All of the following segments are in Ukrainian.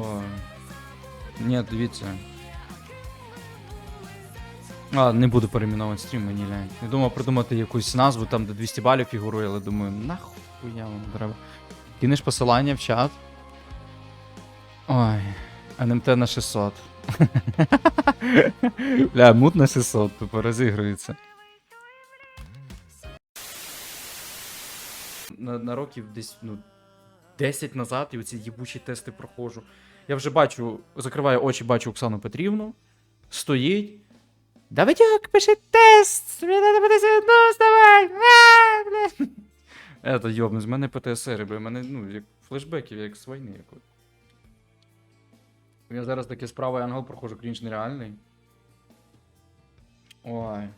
О. Ні, дивіться. А, не буду перейменовувати стрім, мені лянь. Я думав придумати якусь назву там, де 200 балів фігурує, але думаю, нахуя вам треба. Кинеш посилання в чат. Ой, НМТ на 600. Бля, мут на 600, тупо розігрується. На, на років десь, ну, 10 назад і оці їбучі тести проходжу. Я вже бачу, закриваю очі, бачу Оксану Петрівну, стоїть. Давидюк, пиши тест! Мені буде! А, бля. Ето, йобну, з мене ПТСР, бля, мене, ну, як флешбеків, як з війни якось. Я зараз таке справа ангел проходжу, крінж нереальний. Ой.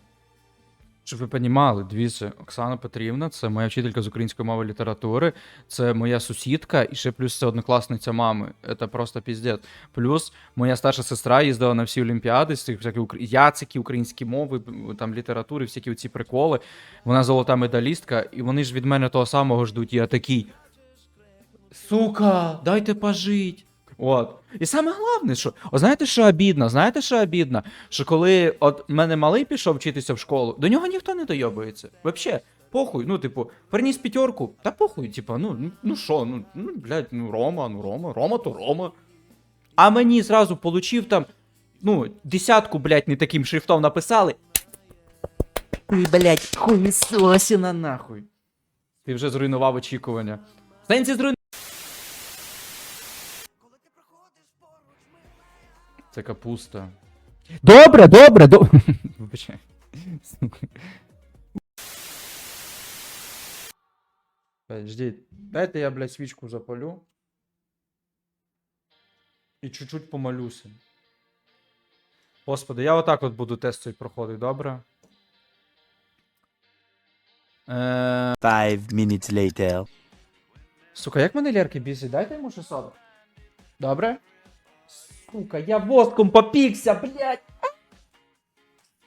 Щоб ви понімали, дивіться, Оксана Петрівна, це моя вчителька з української мови літератури, це моя сусідка, і ще плюс це однокласниця мами. Це просто піздець. Плюс моя старша сестра їздила на всі олімпіади, з цих всяких яцики, українські мови, там літератури, всякі ці приколи. Вона золота медалістка, і вони ж від мене того самого ждуть. Я такий. Сука, дайте пожить. От. І саме головне, що. О, знаєте, що обідно? Знаєте, що обідно? Що коли от мене малий пішов вчитися в школу, до нього ніхто не дойобується. Вообще, похуй, ну, типу, приніс п'ятерку, та похуй, типу, ну, ну, ну що, ну, ну, блядь, ну Рома, ну Рома, Рома то Рома. А мені зразу получив там, ну, десятку, блядь, не таким шрифтом написали. Ой, блядь, хуйсосіна нахуй. Ти вже зруйнував очікування. Сенсі зруйнував. Це капуста. Добре, добре, добре. Вибачай. Ждіть. Дайте я, блядь, свічку запалю. І чуть-чуть помолюся. Господи, я отак от буду тест цей проходити, добре? Е, Five minutes later. Сука, як мене Лерки бісить? Дайте йому 600. Добре? Сука, я воском попікся, блядь!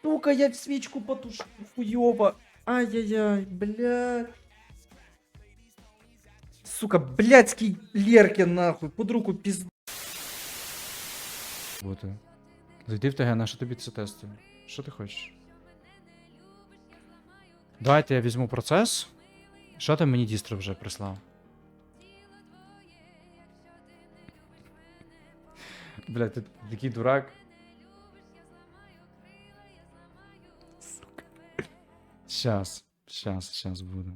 Сука, я свічку потушив, хуйово. Ай-яй-яй, блядь. Сука, блядський Лерки, нахуй, под руку пізд... Бути. Зайди в ТГ, на що тобі це тести? Що ти хочеш? Давайте я візьму процес. Що ти мені дістро вже прислав? Бля, ти такий дурак. Сука. Щас, щас, щас буде.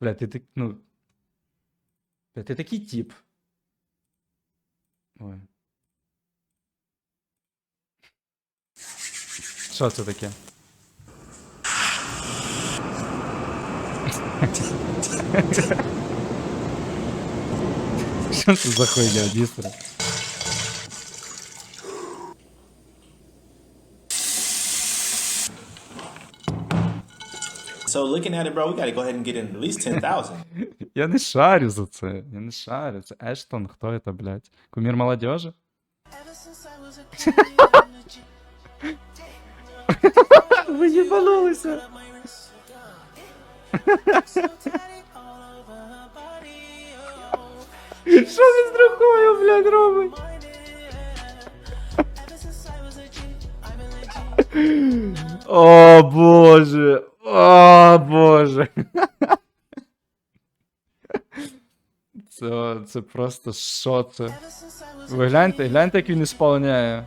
Бля, ти так, ну. Бля, ти такий тип. Ой. Що це таке? Що це за хуйня, дістро? So looking at it, bro, we got to go ahead and get in at least ten thousand. Я не шарю за це. Я не шарю. Це Ештон, хто це, блядь? Кумір молодежи? Ви їбанулися. Що він з рукою, блядь, робить? О боже! О боже! Це, це просто що це? Ви гляньте, гляньте, як він ісполняє.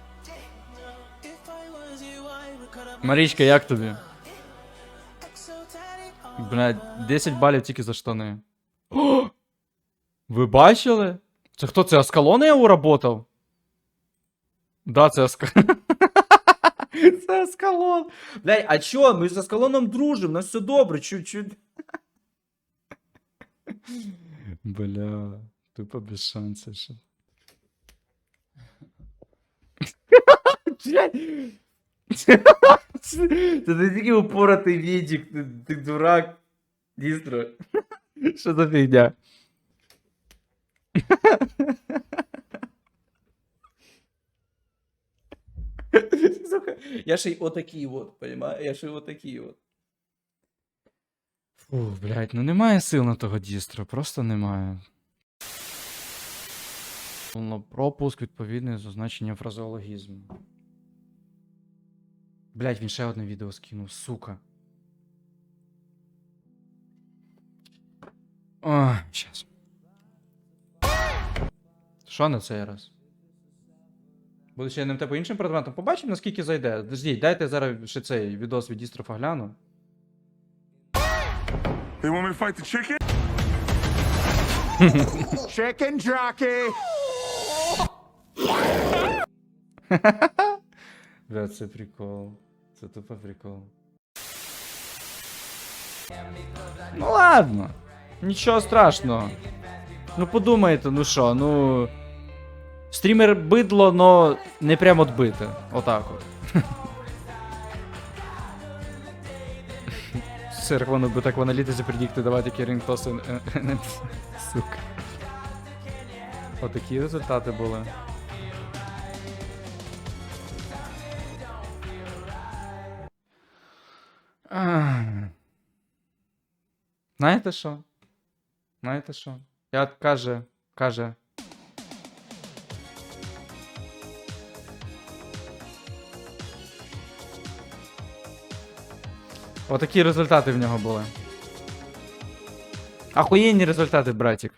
Марічка, як тобі? Блядь, 10 балів тільки за штани. О! Ви бачили? Це хто це Аскалон я уработав? Да, це Аскалон. Це Аскалон. Блядь, а чо? Ми з Аскалоном дружимо, у нас все добре, чуть-чуть. Бля, тупо без шансів ще. Блядь. Це не тільки упоротий відік, ти, ти дурак. Дістро. Що за фігня? Я ще й отакий от, понимаю? Я ще й отакий от. Фу, блядь, ну немає сил на того дістро, просто немає. Пропуск відповідний з означенням фразеологізму. Блять, він ще одне відео скинув, сука. Ой, щас. Що на цей раз? Буду ще НМТ по іншим предметам. Побачимо, наскільки зайде. Ждіть, дайте зараз ще цей відос від дістрофа гляну. They want me to fight the chicken? Chicken jockey! Бля, це прикол. Це тупо прикол. Ну ладно. Нічого страшного. Ну подумайте, ну що, ну. Стрімер бидло, но не прям отбите. Отак от. Серхвону би так в аналітиці предікти давати такі рінктоси. е, е, Сука. Отакі результати були. Знаєте що? Знаєте що? Я каже, каже. Отакі результати в нього були. Ахуєнні результати, братик.